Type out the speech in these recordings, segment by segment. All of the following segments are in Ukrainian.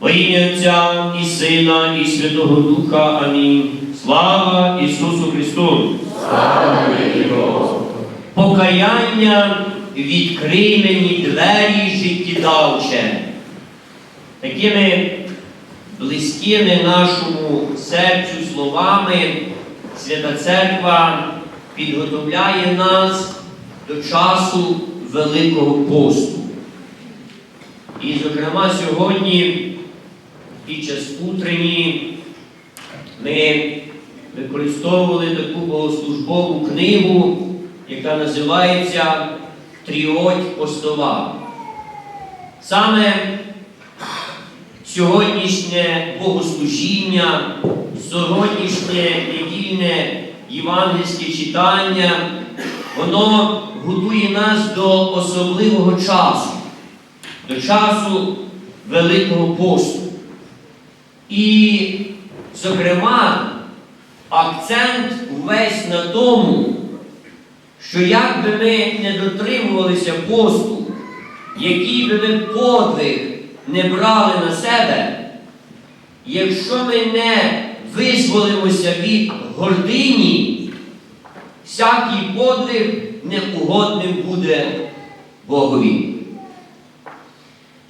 Во ім'я Отця і Сина, і Святого Духа. Амінь. Слава Ісусу Христу! Слава Покаяння відкриє мені двері життєдавче. Такими близькими нашому серцю словами Свята Церква підготовляє нас до часу Великого посту. І, зокрема, сьогодні, під час утренні, ми використовували таку богослужбову книгу, яка називається Тріоть постова. Саме сьогоднішнє богослужіння, сьогоднішнє недільне євангельське читання, воно готує нас до особливого часу, до часу Великого посту. І, зокрема, акцент увесь на тому, що як би ми не дотримувалися посту, який би ми подвиг не брали на себе, якщо ми не визволимося від гордині, всякий подвиг неугодним буде Богові.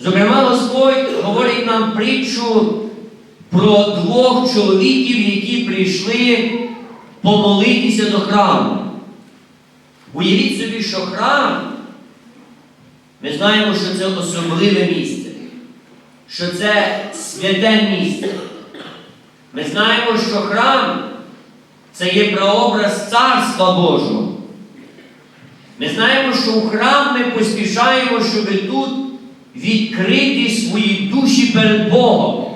Зокрема, Господь говорить нам притчу про двох чоловіків, які прийшли помолитися до храму. Уявіть собі, що храм, ми знаємо, що це особливе місце, що це святе місце. Ми знаємо, що храм це є прообраз Царства Божого. Ми знаємо, що у храм ми поспішаємо, щоб тут відкрити свої душі перед Богом,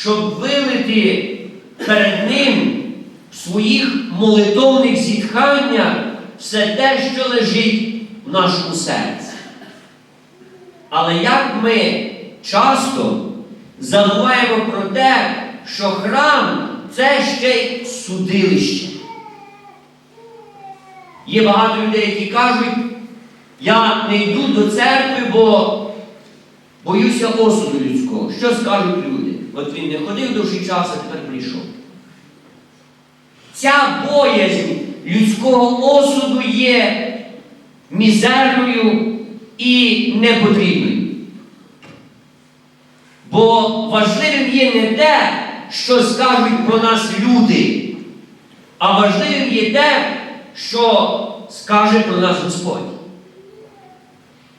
щоб вилити перед Ним в своїх молитовних зітханнях все те, що лежить в нашому серці. Але як ми часто забуваємо про те, що храм це ще й судилище. Є багато людей, які кажуть, я не йду до церкви, бо боюся осуду людського. Що скажуть люди? От він не ходив довший час, а тепер прийшов. Ця боязнь людського осуду є мізерною і непотрібною. Бо важливим є не те, що скажуть про нас люди, а важливим є те, що скаже про нас Господь.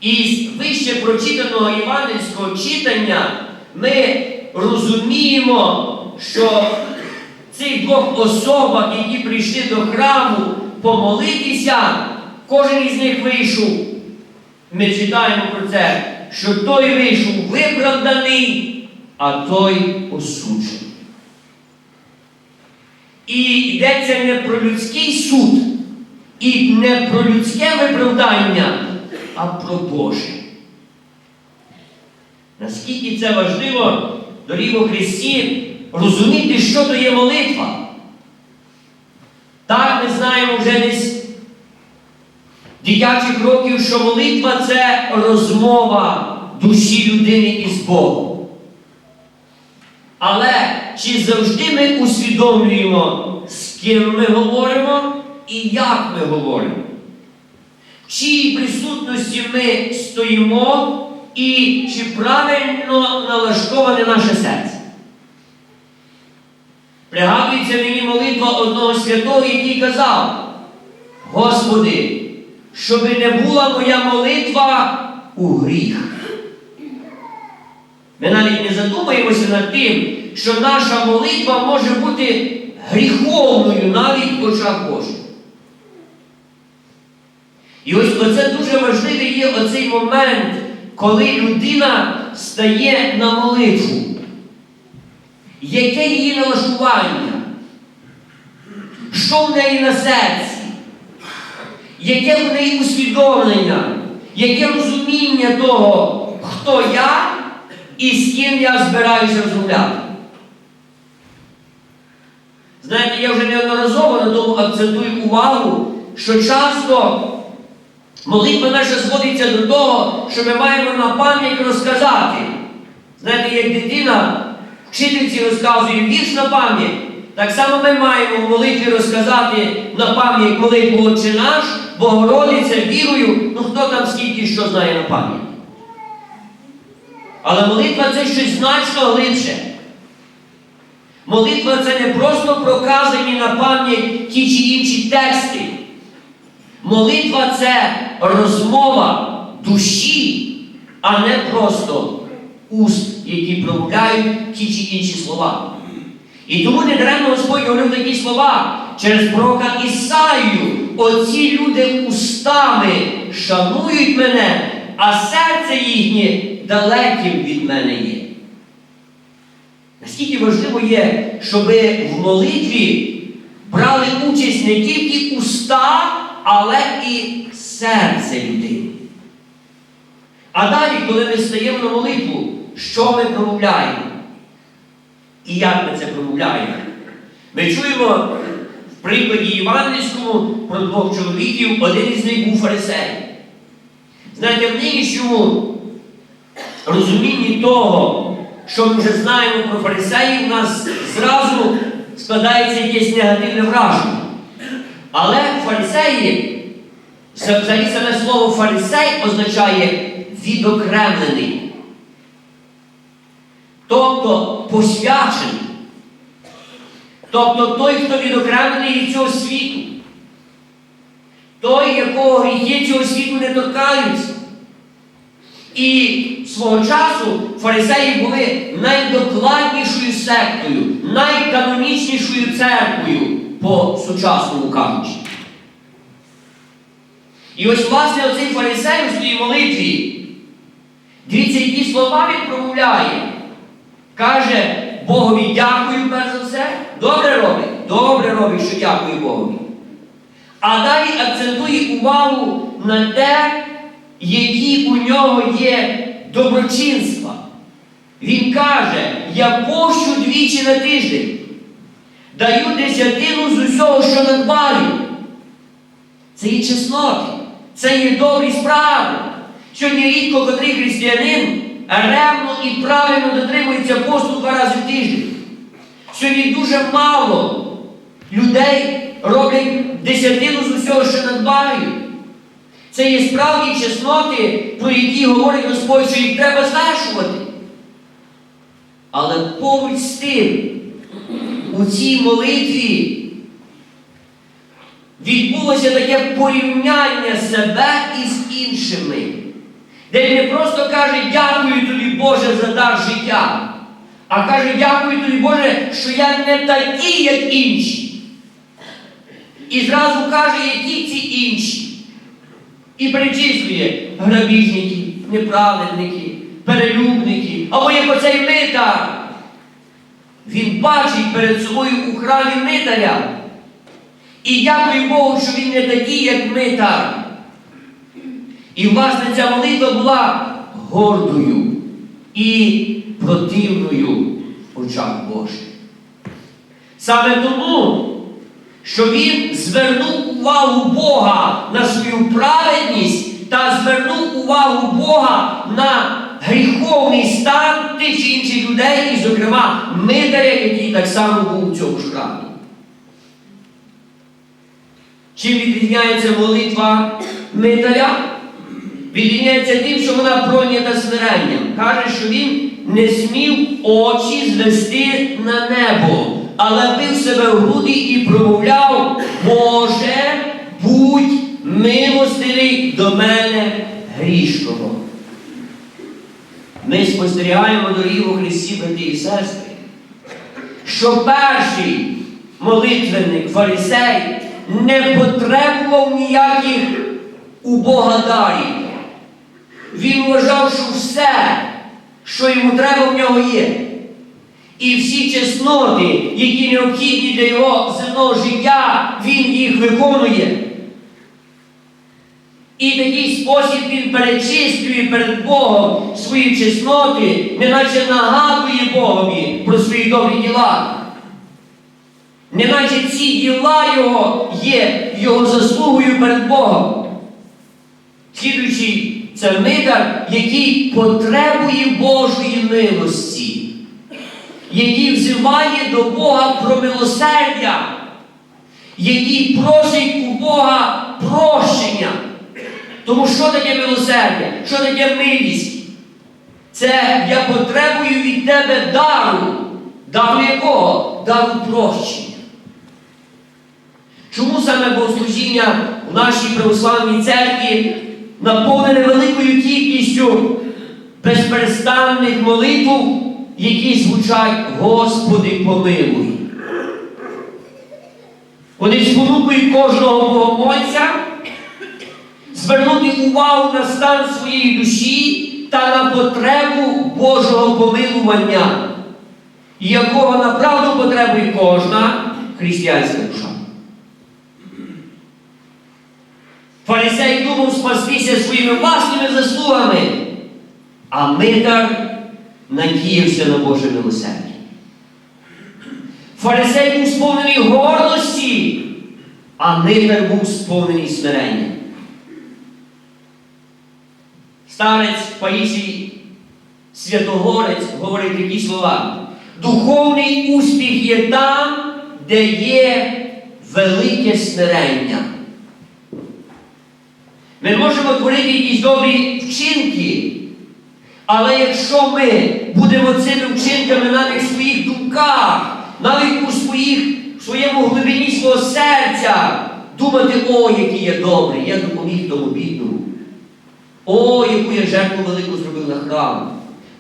Із вище прочитаного євангельського читання ми розуміємо, що цих двох особах, які прийшли до храму помолитися, кожен із них вийшов. Ми читаємо про це, що той вийшов виправданий, а той осуджений. І йдеться не про людський суд, і не про людське виправдання, а про Боже. Наскільки це важливо, дорогі у Христі, розуміти, що то є молитва. Так ми знаємо вже десь дитячих років, що молитва це розмова душі людини із Богом. Але чи завжди ми усвідомлюємо, з ким ми говоримо і як ми говоримо? В чиїй присутності ми стоїмо і чи правильно налаштоване наше серце? Пригадується мені молитва одного святого, який казав, Господи, щоби не була моя молитва у гріх. Ми навіть не задумаємося над тим, що наша молитва може бути гріховною навіть в очах Божих. І ось оце дуже важливий є оцей момент, коли людина стає на молитву. Яке її налаштування? Що в неї на серці? Яке в неї усвідомлення? Яке розуміння того, хто я і з ким я збираюся розмовляти? Знаєте, я вже неодноразово на тому акцентую увагу, що часто молитва наша зводиться до того, що ми маємо на пам'ять розказати. Знаєте, як дитина вчительці розказує вірш на пам'ять, так само ми маємо в молитві розказати на пам'ять молитву Отче наш, Богородиця, вірою, ну хто там скільки що знає на пам'ять. Але молитва це щось значно глибше. Молитва це не просто проказані на пам'ять ті чи інші тексти. Молитва це розмова душі, а не просто уст, які промовляють ті чи інші слова. І тому не даремно Господь говорив такі слова через пророка Ісаю. Оці люди устами шанують мене, а серце їхнє далеким від мене є. Наскільки важливо є, щоб в молитві брали участь не тільки уста, але і серце людини. А далі, коли ми стаємо на молитву, що ми промовляємо? І як ми це промовляємо? Ми чуємо в прикладі Євангельському про двох чоловіків, один із них був фарисей. Знаєте, в нинішньому розумінні того, що ми вже знаємо про фарисеїв, у нас зразу складається якесь негативне враження. Але фарисеї, взагалі саме слово фарисей означає відокремлений. Тобто посвячений. Тобто той, хто відокремлений від цього світу. Той, якого гріхи цього світу не торкаються. І свого часу фарисеї були найдокладнішою сектою, найканонічнішою церквою по сучасному кажучи. І ось, власне, оцей фарисей у своїй молитві, дивіться, які слова він промовляє. Каже, Богові дякую перш за все. Добре робить? Добре робить, що дякую Богові. А далі акцентує увагу на те, які у нього є доброчинства. Він каже, я пощу двічі на тиждень, даю десятину з усього, що надбаю. Це є чесноти, це є добрі справи. Сьогодні рідко котрий християнин ревно і правильно дотримується посту два рази в тиждень. Сьогодні дуже мало людей роблять десятину з усього, що надбають. Це є справді чесноти, про які говорить Господь, що їх треба звершувати. Але поруч з тим, у цій молитві відбулося таке порівняння себе із іншими, де він не просто каже, дякую тобі, Боже, за дар життя, а каже, дякую тобі, Боже, що я не такий, як інші. І зразу каже, які ці інші. І перечислює грабіжники, неправедники, перелюбники, або як оцей митар. Він бачить перед собою у храмі митаря. І дякую Богу, що він не такий, як митар. І власне ця молитва була гордою і противною в очах Божих. Саме тому що він звернув увагу Бога на свою праведність та звернув увагу Бога на гріховний стан тих чи інших людей, і, зокрема, Митаря, який так само був у цьому ж храмі. Чим відрізняється молитва Митаря? Відрізняється тим, що вона пройнята смиренням. Каже, що він не смів очі звести на небо але бив себе в груди і промовляв, Боже, будь милостивий до мене грішного. Ми спостерігаємо дорогі у Христі, брати і сестри, що перший молитвенник, фарисей, не потребував ніяких у Бога дарів. Він вважав, що все, що йому треба, в нього є. І всі чесноти, які необхідні для його земного життя, він їх виконує. І в такий спосіб він перечислює перед Богом свої чесноти, неначе нагадує Богові про свої добрі діла. Неначе ці діла Його є Його заслугою перед Богом. Слідуючий це митар, який потребує Божої милості. який взиває до Бога про милосердя, який просить у Бога прощення. Тому що таке милосердя? Що таке милість? Це я потребую від тебе дару. Дару якого? Дару прощення. Чому саме богослужіння в нашій православній церкві наповнене великою кількістю безперестанних молитв, які звучать Господи помилуй? Вони спонукують кожного богомольця звернути увагу на стан своєї душі та на потребу Божого помилування, якого направду потребує кожна християнська душа. Фарисей думав спастися своїми власними заслугами, а митар надіявся на Боже милосердя. Фарисей був сповнений гордості, а митар був сповнений смирення. Старець Паїсій Святогорець говорить такі слова. Духовний успіх є там, де є велике смирення. Ми можемо творити якісь добрі вчинки, але якщо ми будемо цими вчинками навіть в своїх думках, навіть у своїх, в своєму глибині свого серця, думати, о, який я добрий, я допоміг тому бідному. О, яку я жертву велику зробив на храм.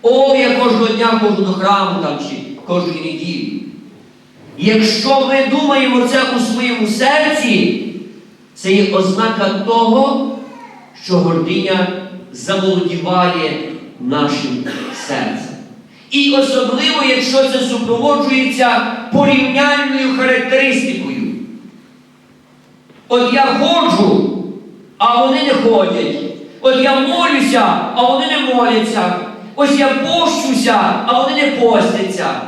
О, я кожного дня ходжу до храму там чи кожної неділі. Якщо ми думаємо це у своєму серці, це є ознака того, що гординя заволодіває нашим серцем. І особливо, якщо це супроводжується порівняльною характеристикою. От я ходжу, а вони не ходять. От я молюся, а вони не моляться. Ось я пощуся, а вони не постяться.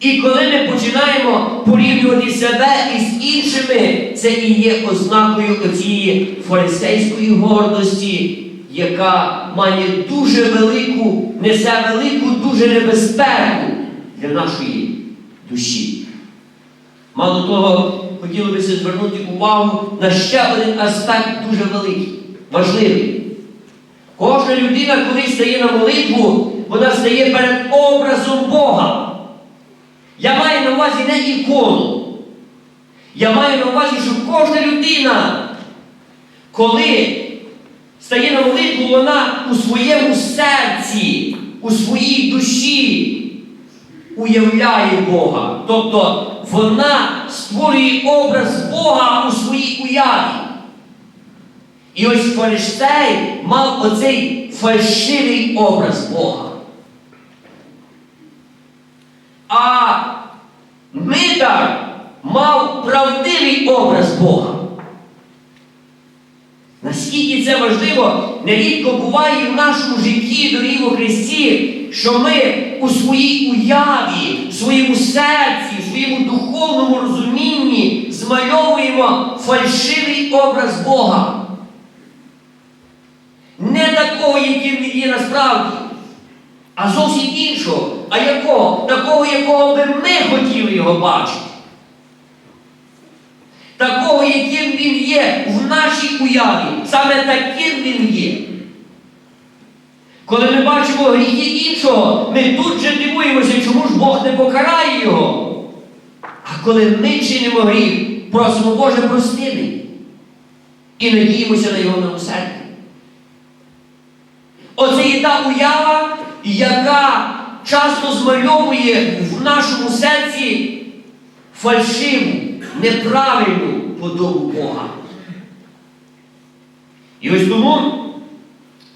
І коли ми починаємо порівнювати себе із іншими, це і є ознакою цієї фарисейської гордості, яка має дуже велику, несе велику дуже небезпеку для нашої душі. Мало того, хотілося б звернути увагу на ще один аспект дуже великий, важливий. Кожна людина, коли стає на молитву, вона стає перед образом Бога. Я маю на увазі не ікону. Я маю на увазі, що кожна людина, коли стає на молитву, вона у своєму серці, у своїй душі уявляє Бога. Тобто вона створює образ Бога у своїй уяві. І ось фарисей мав оцей фальшивий образ Бога. А митар мав правдивий образ Бога. Наскільки це важливо, нерідко буває в нашому житті, дорогі у Христі, що ми у своїй уяві, в своєму серці, в своєму духовному розумінні змальовуємо фальшивий образ Бога. Не такого, яким він є насправді, а зовсім іншого. А якого? Такого, якого би ми хотіли його бачити. Такого, яким він є в нашій уяві. Саме таким він є. Коли ми бачимо гріхи іншого, ми тут же дивуємося, чому ж Бог не покарає його. А коли ми чинимо гріх, просимо Боже прости мені. І надіємося на його милосердя. Оце є та уява, яка часто змальовує в нашому серці фальшиву, неправильну подобу Бога. І ось тому,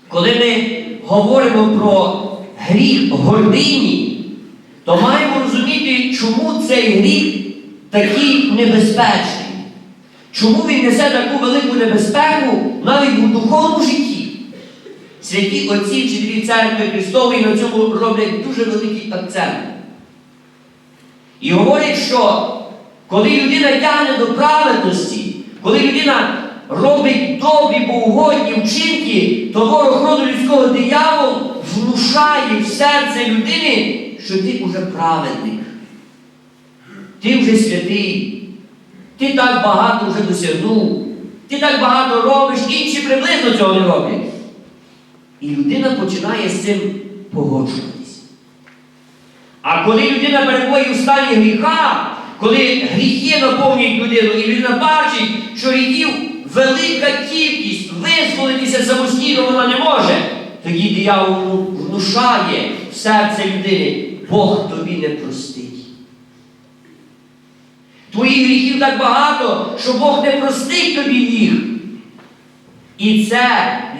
коли ми говоримо про гріх гордині, то маємо розуміти, чому цей гріх такий небезпечний. Чому він несе таку велику небезпеку навіть у духовному житті? Святі отці вчителі церкви Христової на цьому роблять дуже великий акцент. І говорять, що коли людина тягне до праведності, коли людина робить добрі богоугодні вчинки, то ворог роду людського диявол внушає в серце людини, що ти вже праведник. Ти вже святий, ти так багато вже досягнув, ти так багато робиш, інші приблизно цього не роблять. І людина починає з цим погоджуватися. А коли людина перебуває у стані гріха, коли гріхи наповнюють людину, і людина бачить, що гріхів велика кількість, визволитися самостійно вона не може, тоді диявол внушає в серце людини, Бог тобі не простить. Твоїх гріхів так багато, що Бог не простить тобі їх. І це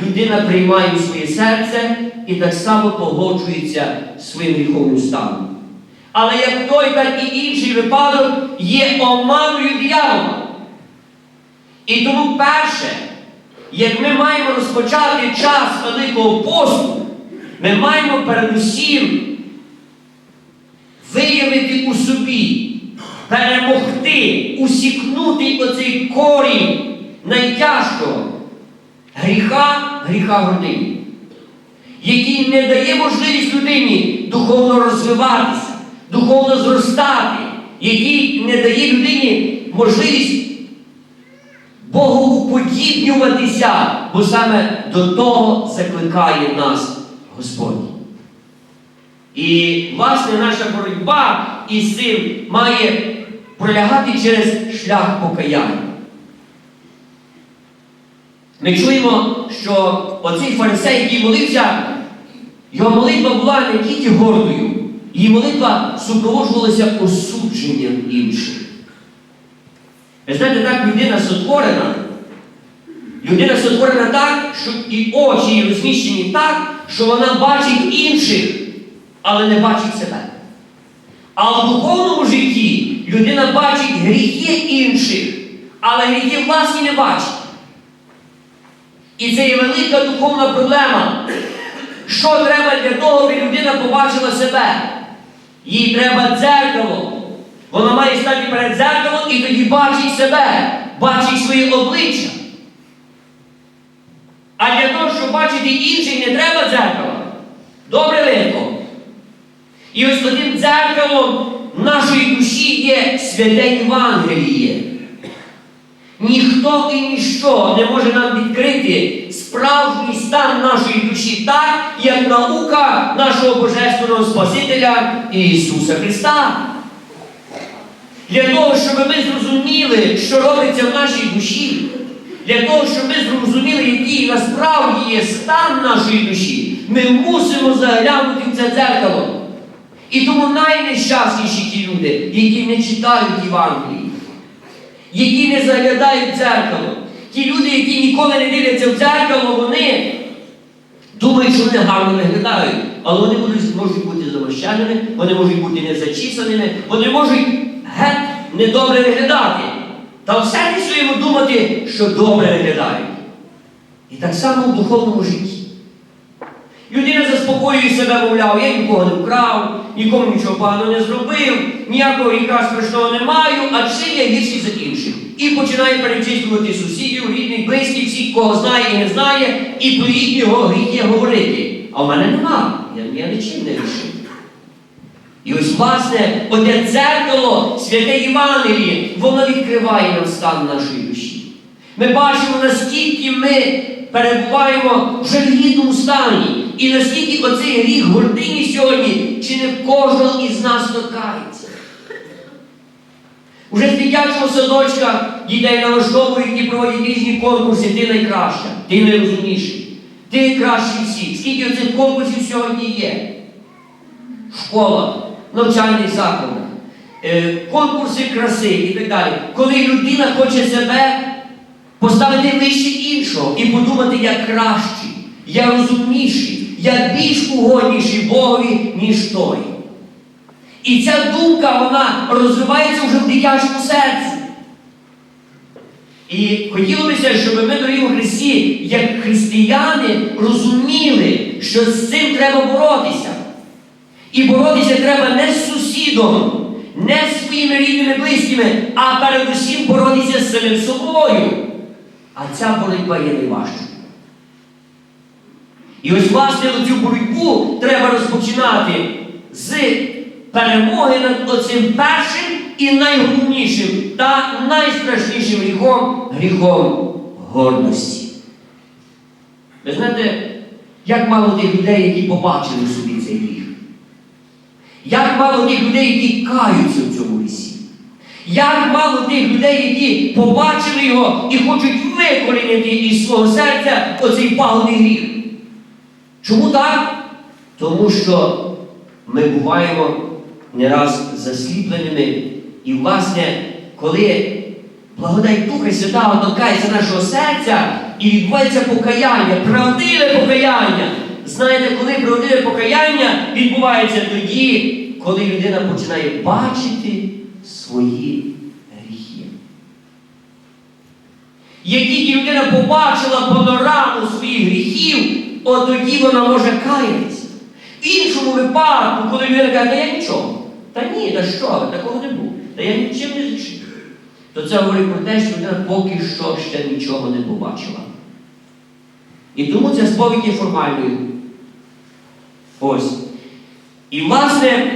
людина приймає в своє серце і так само погоджується своїм гріховним станом. Але як той, так і інший випадок є оманою диявола. І тому перше, як ми маємо розпочати час Великого посту, ми маємо передусім виявити у собі, перемогти, усікнути оцей корінь найтяжкого гріха, гріха гордині, який не дає можливість людині духовно розвиватися, духовно зростати, який не дає людині можливість Богоуподібнюватися, бо саме до того закликає нас Господь. І, власне, наша боротьба із цим має пролягати через шлях покаяння. Ми чуємо, що оцей фарисей, який молився, його молитва була не тільки гордою, її молитва супроводжувалася осудженням інших. Ви знаєте, так людина сотворена. Людина сотворена так, що і очі її розміщені так, що вона бачить інших, але не бачить себе. А в духовному житті людина бачить гріхи інших, але гріхи власні не бачить. І це є велика духовна проблема. Що треба для того, аби людина побачила себе? Їй треба дзеркало. Вона має стати перед дзеркалом і тоді бачить себе, бачить своє обличчя. А для того, щоб бачити інших, не треба дзеркала. Добре видно. І ось одним дзеркалом нашої душі є святе Євангеліє. Ніхто і ніщо не може нам відкрити справжній стан нашої душі так, як наука нашого Божественного Спасителя Ісуса Христа. Для того, щоб ми зрозуміли, що робиться в нашій душі, для того, щоб ми зрозуміли, який насправді є стан нашої душі, ми мусимо заглянути в це дзеркало. І тому найнещасніші ті люди, які не читають Євангелії, які не заглядають в дзеркало. Ті люди, які ніколи не дивляться в дзеркало, вони думають, що вони гарно виглядають, але вони будуть, можуть бути замощеними, вони можуть бути незачісаними, вони можуть геть недобре виглядати. Та в серці своєму думати, що добре виглядають. І так само в духовному житті. Людина заспокоює себе, мовляв, я нікого не вкрав, нікому нічого поганого не зробив, ніякого гріха страшного не маю, а чим я гірший за інших. І починає перечислювати сусідів, рідних, близьких, всіх, кого знає і не знає, і про їхні гріхи говорити. А в мене нема. Я, я нічим не рішив. І ось, власне, оте дзеркало, святе Євангеліє, воно відкриває нам стан нашої душі. Ми бачимо, наскільки ми перебуваємо в жалюгідному стані, і наскільки оцей гріх гордині сьогодні, чи не кожного із нас торкається. Уже з дитячого садочка дітей налаштовують і проводять різні конкурси, ти найкраща, ти найрозумніший, ти кращий всіх. Скільки оцих конкурсів сьогодні є? В школах, навчальних закладах, е, конкурси краси і так далі. Коли людина хоче себе поставити вище іншого і подумати, я кращий, я розумніший, я більш угодніший Богові, ніж той. І ця думка, вона розвивається вже в дитячому серці. І хотілося щоб ми, дорогі у Христі, як християни, розуміли, що з цим треба боротися. І боротися треба не з сусідом, не з своїми рідними близькими, а передусім боротися з самим собою. А ця боротьба є найважчою. І ось, власне, цю боротьбу треба розпочинати з перемоги над оцим першим і найголовнішим та найстрашнішим гріхом гріхом гордості. Ви знаєте, як мало тих людей, які побачили собі цей гріх? Як мало тих людей, які каються в цьому лісі? Як мало тих людей, які побачили його і хочуть викорінити із свого серця оцей пагубний гріх? Чому так? Тому що ми буваємо не раз засліпленими. І, власне, коли благодать Духа Святого торкається нашого серця і відбувається покаяння, правдиве покаяння. Знаєте, коли правдиве покаяння відбувається тоді, коли людина починає бачити свої гріхи. Як тільки людина побачила панораму своїх гріхів, от тоді вона може каятися. В іншому випадку, коли людина каже, та я нічого, та ні, та що такого не було, та я нічим не зрішив, то це говорить про те, що людина поки що ще нічого не побачила. І тому ця сповідь є формальною. Ось. І, власне,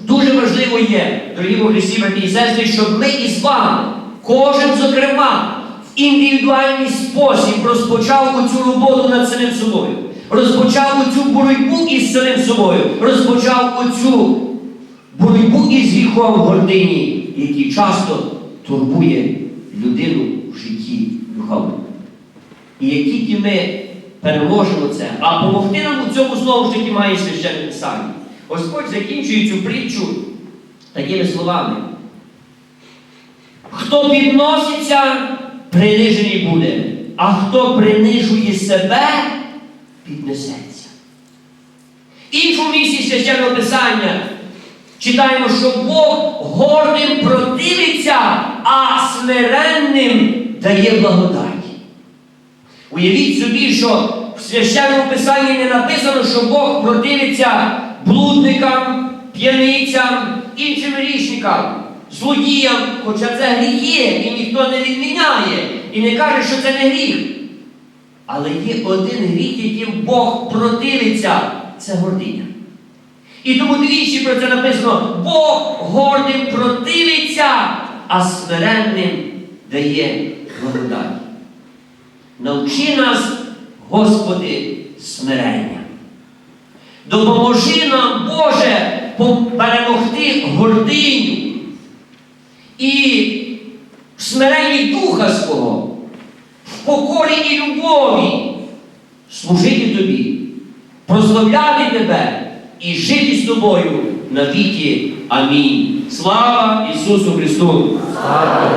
дуже важливо є, дорогі Христі, брати і сестри, щоб ми із вами, кожен, зокрема, індивідуальний спосіб розпочав оцю роботу над самим собою, розпочав оцю боротьбу із самим собою, розпочав оцю боротьбу із гріхом гордині, який часто турбує людину в житті духовному. І як тільки ми переможемо це, а помогти нам у цьому знову ж таки має священне писання. Господь закінчує цю притчу такими словами. Хто підноситься, принижений буде, а хто принижує себе, піднесеться. В іншому місці священного писання читаємо, що Бог гордим противиться, а смиренним дає благодать. Уявіть собі, що в священному писанні не написано, що Бог противиться блудникам, п'яницям, іншим грішникам, злодіям, хоча це гріхи, і ніхто не відміняє, і не каже, що це не гріх. Але є один гріх, яким Бог противиться це гординя. І тому двічі про це написано: Бог гордим противиться, а смиренним дає благодать. Навчи нас, Господи, смирення. Допоможи нам, Боже, перемогти гординю і в смиренні Духа свого, в покорі і любові служити Тобі, прославляти Тебе і жити з тобою на віки. Амінь. Слава Ісусу Христу! Слава